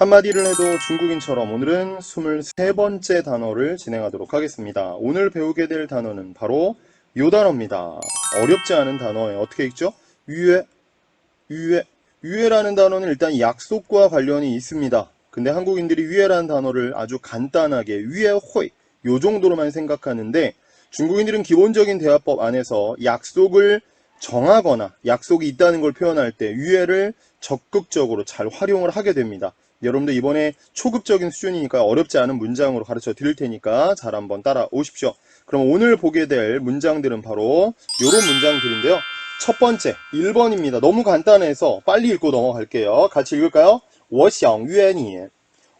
한마디를 해도 중국인처럼 오늘은 23번째 단어를 진행하도록 하겠습니다. 오늘 배우게 될 단어는 바로 요 단어입니다. 어렵지 않은 단어예요. 어떻게 읽죠? 유예, 유예. 유예라는 단어는 일단 약속과 관련이 있습니다. 근데 한국인들이 유예라는 단어를 아주 간단하게 유예회 요 정도로만 생각하는데 중국인들은 기본적인 대화법 안에서 약속을 정하거나 약속이 있다는 걸 표현할 때 유예를 적극적으로 잘 활용을 하게 됩니다. 여러분들 이번에 초급적인 수준이니까 어렵지 않은 문장으로 가르쳐 드릴 테니까 잘 한번 따라오십시오. 그럼 오늘 보게 될 문장들은 바로 이런 문장들인데요. 첫 번째, 1번입니다. 너무 간단해서 빨리 읽고 넘어갈게요. 같이 읽을까요? 我想约你,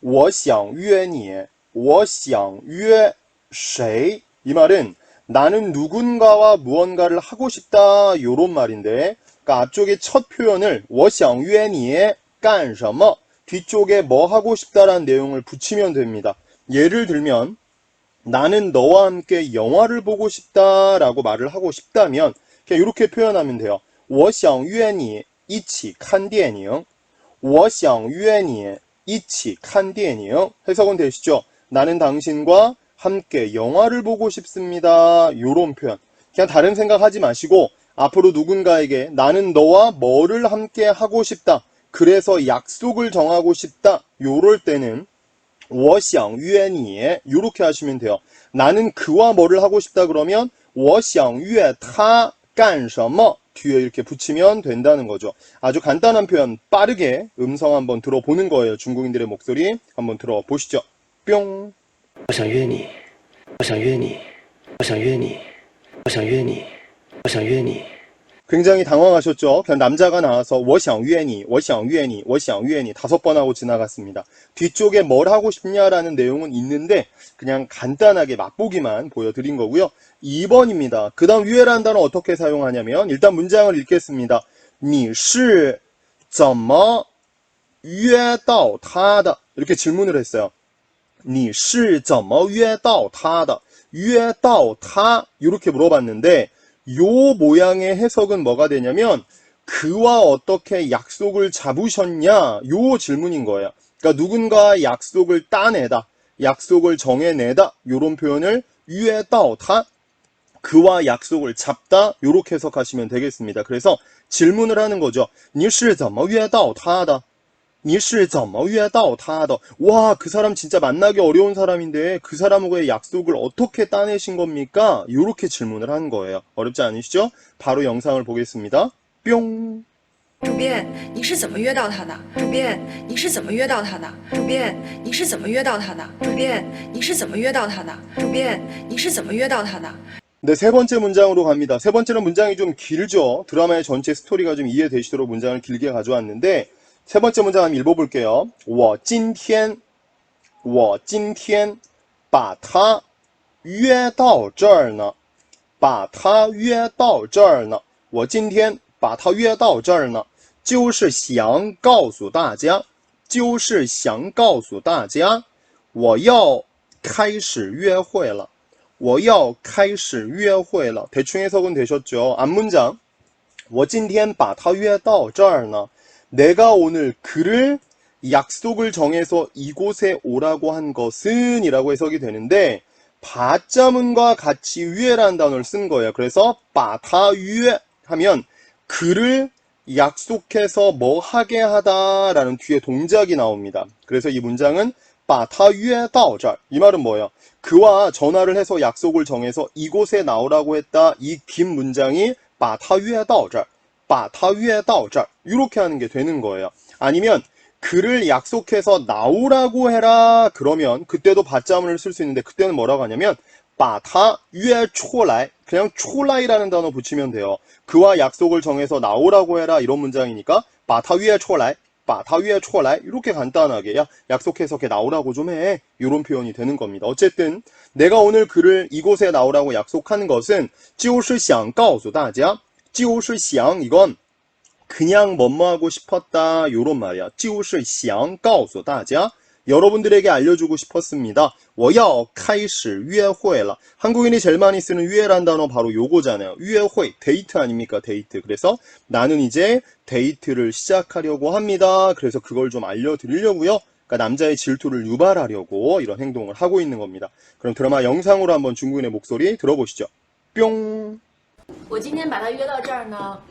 我想约你,我想约谁? 이 말은 나는 누군가와 무언가를 하고 싶다 요런 말인데 그러니까 앞쪽에 첫 표현을 我想约你干什么 뒤쪽에 뭐 하고 싶다라는 내용을 붙이면 됩니다. 예를 들면 나는 너와 함께 영화를 보고 싶다라고 말을 하고 싶다면 그냥 이렇게 표현하면 돼요. 我想约你一起看电影.我想约你一起看电影. 해석은 되시죠? 나는 당신과 함께 영화를 보고 싶습니다. 요런 표현. 그냥 다른 생각하지 마시고 앞으로 누군가에게 나는 너와 뭐를 함께 하고 싶다. 그래서 약속을 정하고 싶다. 요럴 때는 我想约你 요렇게 하시면 돼요. 나는 그와 뭐를 하고 싶다 그러면 我想约他干什么 뒤에 이렇게 붙이면 된다는 거죠. 아주 간단한 표현 빠르게 음성 한번 들어보는 거예요. 중국인들의 목소리 한번 들어보시죠. 뿅. 我想约你，我想约你，我想约你，我想约你，我想约你。 굉장히 당황하셨죠? 그냥 남자가 나와서 我想约你,我想约你,我想约你 다섯 번 하고 지나갔습니다. 뒤쪽에 뭘 하고 싶냐라는 내용은 있는데 그냥 간단하게 맛보기만 보여드린 거고요. 2번입니다. 그 다음 유해라는 단어 어떻게 사용하냐면 일단 문장을 읽겠습니다. 你是怎么约到他的 이렇게 질문을 했어요. 你是怎么约到他的?约到他 이렇게 물어봤는데 요 모양의 해석은 뭐가 되냐면 그와 어떻게 약속을 잡으셨냐 요 질문인 거예요. 그러니까 누군가 약속을 따내다, 약속을 정해내다 요런 표현을 유에다오타 그와 약속을 잡다 요렇게 해석하시면 되겠습니다. 그래서 질문을 하는 거죠. 你是怎么约到他的? 你是怎么约到他的? 와, 그 사람 진짜 만나기 어려운 사람인데 그 사람과의 약속을 어떻게 따내신 겁니까? 이렇게 질문을 한 거예요. 어렵지 않으시죠? 바로 영상을 보겠습니다. 뿅. 主编，你是怎么约到他的？主编，你是怎么约到他的？主编，你是怎么约到他的？主编，你是怎么约到他的？主编，你是怎么约到他的？ 네, 세 번째 문장으로 갑니다. 세 번째는 문장이 좀 길죠? 드라마의 전체 스토리가 좀 이해되시도록 문장을 길게 가져왔는데 세 번째 문장 한번 읽어볼게요. 我今天,我今天把他约到这儿呢.把他约到这儿呢.我今天把他约到这儿呢.就是想告诉大家,就是想告诉大家,我要开始约会了.我要开始约会了. 대충 해석은 되셨죠? 앞문장. 我今天把他约到这儿呢. 내가 오늘 그를 약속을 정해서 이곳에 오라고 한 것은 이라고 해석이 되는데 바자문과 같이 위에라는 단어를 쓴 거예요. 그래서 바타 위에 하면 그를 약속해서 뭐 하게 하다라는 뒤에 동작이 나옵니다. 그래서 이 문장은 바타 위에 다오자 이 말은 뭐예요? 그와 전화를 해서 약속을 정해서 이곳에 나오라고 했다. 이 긴 문장이 바타 위에 다오자 把他约到这儿 이렇게 하는 게 되는 거예요. 아니면 그를 약속해서 나오라고 해라 그러면 그때도 받자문을 쓸 수 있는데 그때는 뭐라고 하냐면 把他约出来 그냥 出来라는 단어 붙이면 돼요. 그와 약속을 정해서 나오라고 해라 이런 문장이니까 把他约出来 把他约出来 이렇게 간단하게 야 약속해서 걔 나오라고 좀 해. 이런 표현이 되는 겁니다. 어쨌든 내가 오늘 그를 이곳에 나오라고 약속한 것은 就是想告诉大家 지오시想 이건 그냥 뭐뭐하고 싶었다 요런 말이야. 지오시想 告诉大家 여러분들에게 알려주고 싶었습니다. 我要开始约会了. 한국인이 제일 많이 쓰는 유해란 단어 바로 요거잖아요. 유해회 데이트 아닙니까? 데이트. 그래서 나는 이제 데이트를 시작하려고 합니다. 그래서 그걸 좀 알려드리려고요. 그러니까 남자의 질투를 유발하려고 이런 행동을 하고 있는 겁니다. 그럼 드라마 영상으로 한번 중국인의 목소리 들어보시죠. 뿅. 我今天把他约到这儿呢，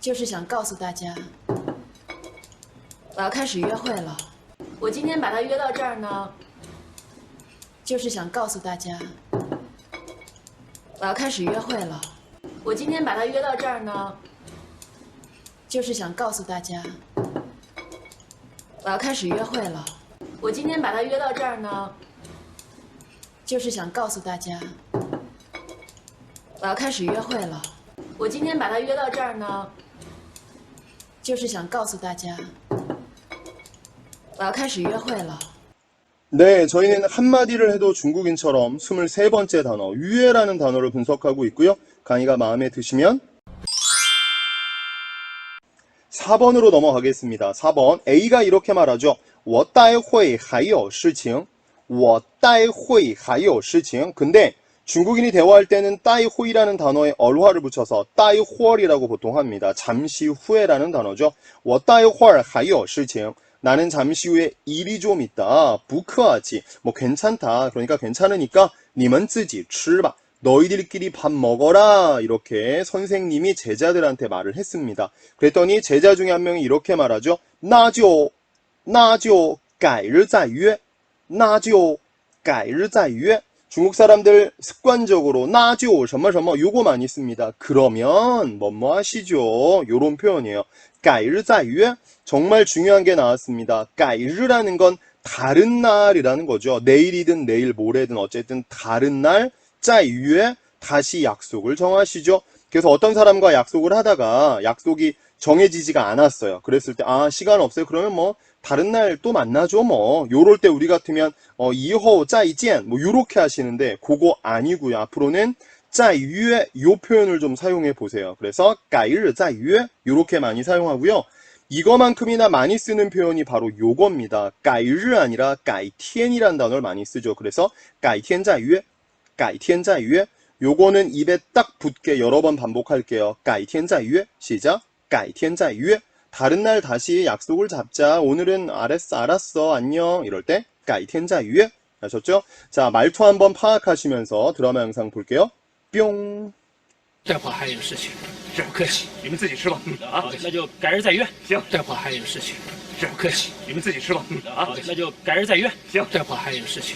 就是想告诉大家，我要开始约会了。我今天把他约到这儿呢，就是想告诉大家，我要开始约会了。我今天把他约到这儿呢，就是想告诉大家，我要开始约会了。我今天把他约到这儿呢，就是想告诉大家。我要开始约会了。我今天把他约到这儿呢，就是想告诉大家，我要开始约会了。 네, 저희는 한마디를 해도 중국인처럼 23번째 단어, 유해라는 단어를 분석하고 있고요. 강의가 마음에 드시면 4번으로 넘어가겠습니다. 4번. A가 이렇게 말하죠. 我待会还有事情.我待会还有事情. 근데 중국인이 대화할 때는 따이호이라는 단어에 얼화를 붙여서 따이호얼이라고 보통 합니다. 잠시 후에라는 단어죠. 我待会还有事情. 나는 잠시 후에 일이 좀 있다. 부크하지. 뭐 괜찮다. 그러니까 괜찮으니까 니만 쯔지 吃吧. 너희들끼리 밥 먹어라. 이렇게 선생님이 제자들한테 말을 했습니다. 그랬더니 제자 중에 한 명이 이렇게 말하죠. 那就那就改日再约.那就改日再约. 중국 사람들 습관적으로 나죠, 什么什么 요거 많이 씁니다. 그러면 뭐뭐 하시죠. 요런 표현이에요. 改日再约. 정말 중요한 게 나왔습니다. 改日라는 건 다른 날이라는 거죠. 내일이든 내일 모레든 어쨌든 다른 날, 再约 다시 약속을 정하시죠. 그래서 어떤 사람과 약속을 하다가 약속이 정해지지가 않았어요. 그랬을 때, 아, 시간 없어요. 그러면 뭐, 다른 날 또 만나죠, 뭐. 요럴 때 우리 같으면, 어, 이호, 짜 이젠, 뭐, 요렇게 하시는데, 그거 아니고요. 앞으로는, 짜 유에, 요 표현을 좀 사용해 보세요. 그래서, 까일, 짜 유에, 요렇게 많이 사용하고요. 이거만큼이나 많이 쓰는 표현이 바로 요겁니다. 까일 아니라, 까이티엔이란 단어를 많이 쓰죠. 그래서, 까이티엔 짜유에, 까이티엔 짜유에, 요거는 입에 딱 붙게 여러 번 반복할게요. 改天再约 시작. 改天再约 다른 날 다시 약속을 잡자. 오늘은 알았어, 알았어, 안녕. 이럴 때 改天再约 아셨죠? 자, 말투 한번 파악하시면서 드라마 영상 볼게요. 뿅. 待会儿还有事情，是不客气。你们自己吃吧。嗯啊，那就改日再约。行待会儿还有事情，是不客气。你们自己吃吧。嗯啊，那就改日再约。行待会儿还有事情，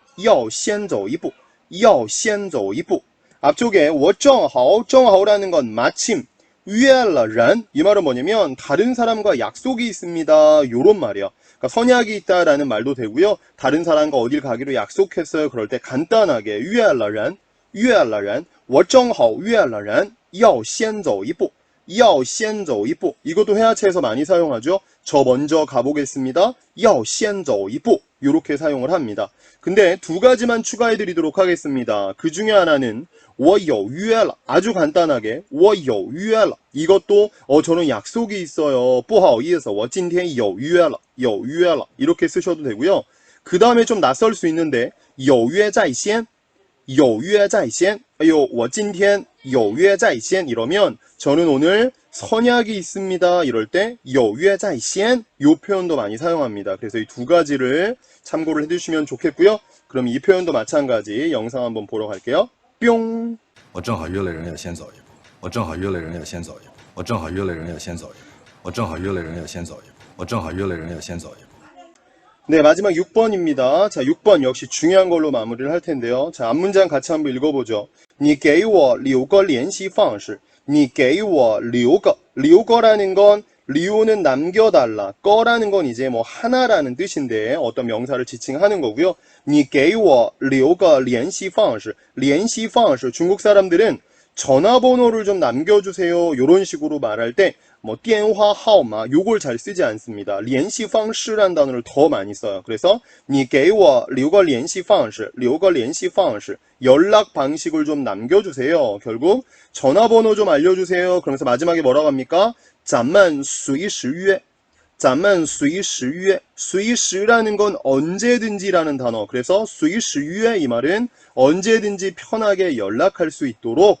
要先走一步,要先走一步. 앞쪽에 我正好,正好라는 건 마침, 约了人, 이 말은 뭐냐면, 다른 사람과 약속이 있습니다. 요런 말이에요. 그러니까 선약이 있다라는 말도 되고요. 다른 사람과 어딜 가기로 약속했어요. 그럴 때 간단하게 约了人,约了人,我正好约了人,要先走一步,要先走一步. 이것도 회화체에서 많이 사용하죠. 저 먼저 가보겠습니다. 要先走一步. 이렇게 사용을 합니다. 근데 두 가지만 추가해 드리도록 하겠습니다. 그 중에 하나는 我有约了 아주 간단하게 我有约了 이것도 어 저는 약속이 있어요. 不好意思,我今天有约了,有约了 이렇게 쓰셔도 되고요. 그 다음에 좀 낯설 수 있는데 有约在先有约在先. 아유, 我今天 有约在先 이러면 저는 오늘 선약이 있습니다. 이럴 때有约在先요 표현도 많이 사용합니다. 그래서 이 두 가지를 참고를 해두시면 좋겠고요. 그럼 이 표현도 마찬가지 영상 한번 보러 갈게요. 뿅. 我正好约了人要先走一步，我正好约了人要先走一步，我正好约了人要先走一步，我正好约了人要先走一步，我正好约了人要先走一步。 네, 마지막 6번입니다. 자, 6번 역시 중요한 걸로 마무리를 할 텐데요. 자, 앞문장 같이 한번 읽어보죠. 你给我留个联系方式.你给我留个.留个라는 건 리오는 남겨달라. 거라는 건 이제 뭐 하나라는 뜻인데 어떤 명사를 지칭하는 거고요. 你给我留个联系方式.联系方式. 중국 사람들은 전화번호를 좀 남겨주세요. 이런 식으로 말할 때, 뭐, 电话号码, 요걸 잘 쓰지 않습니다. 联系方式란 단어를 더 많이 써요. 그래서, 你给我留个联系方式,留个联系方式, 연락 방식을 좀 남겨주세요. 결국, 전화번호 좀 알려주세요. 그러면서 마지막에 뭐라고 합니까? 咱们随时约.咱们随时约.随时라는건 언제든지라는 단어. 그래서 随时约이 말은 언제든지 편하게 연락할 수 있도록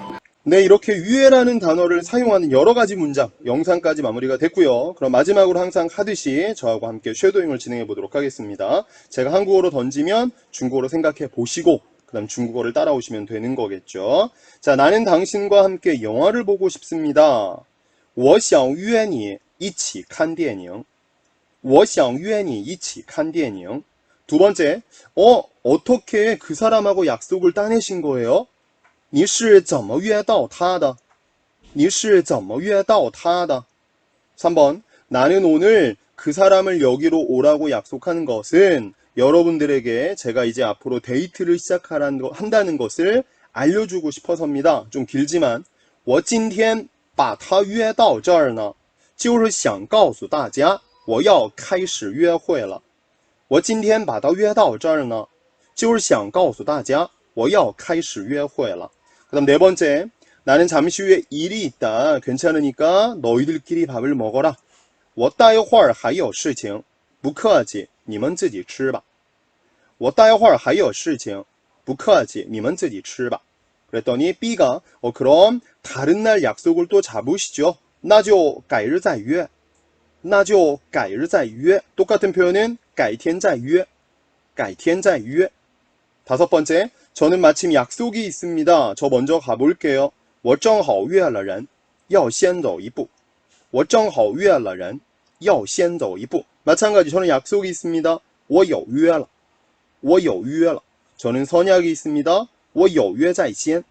你给我留个联系方式，咱们随时约。 네, 이렇게 유해라는 단어를 사용하는 여러 가지 문장, 영상까지 마무리가 됐고요. 그럼 마지막으로 항상 하듯이 저하고 함께 쉐도잉을 진행해 보도록 하겠습니다. 제가 한국어로 던지면 중국어로 생각해 보시고 그다음 중국어를 따라오시면 되는 거겠죠. 자, 나는 당신과 함께 영화를 보고 싶습니다. 我想约你一起看电影.我想约你一起看电影. 두 번째, 어, 어떻게 그 사람하고 약속을 따내신 거예요? 你是怎么约到他的?你是怎么约到他的? 3번. 나는 오늘 그 사람을 여기로 오라고 약속하는 것은 여러분들에게 제가 이제 앞으로 데이트를 시작하라는 거, 한다는 것을 알려주고 싶어서입니다. 좀 길지만 我今天把他约到这儿呢，就是想告诉大家我要开始约会了。我今天把他约到这儿呢，就是想告诉大家我要开始约会了。 그다음 네 번째, 나는 잠시 후에 일이 있다. 괜찮으니까 너희들끼리 밥을 먹어라. 我待会儿还有事情，不客气，你们自己吃吧。我待会儿还有事情，不客气，你们自己吃吧。 그랬더니 B가 어 그럼 다른 날 약속을 또 잡으시죠. 那就改日再约.那就改日再约. 똑같은 표현은 改天再约.改天再约. 다섯 번째, 저는 마침 약속이 있습니다. 저 먼저 가볼게요. 我正好约了人，要先走一步。我正好约了人，要先走一步. 마찬가지 저는 약속이 있습니다. 我有约了.我有约了. 저는 선약이 있습니다. 我有约在先.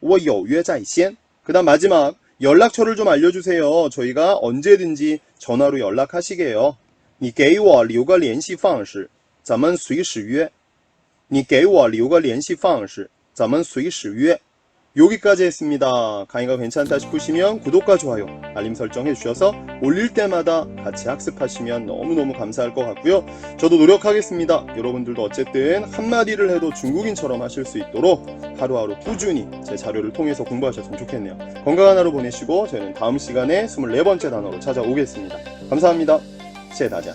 我有约在先. 그다음 마지막 연락처를 좀 알려주세요. 저희가 언제든지 전화로 연락하시게요. 你给我留个联系方式，咱们随时约。 你给我留个联系方式，咱们随时约. 여기까지 했습니다. 강의가 괜찮다 싶으시면 구독과 좋아요, 알림 설정 해주셔서 올릴 때마다 같이 학습하시면 너무너무 감사할 것 같고요. 저도 노력하겠습니다. 여러분들도 어쨌든 한마디를 해도 중국인처럼 하실 수 있도록 하루하루 꾸준히 제 자료를 통해서 공부하셨으면 좋겠네요. 건강한 하루 보내시고 저희는 다음 시간에 24번째 단어로 찾아오겠습니다. 감사합니다. 谢谢大家。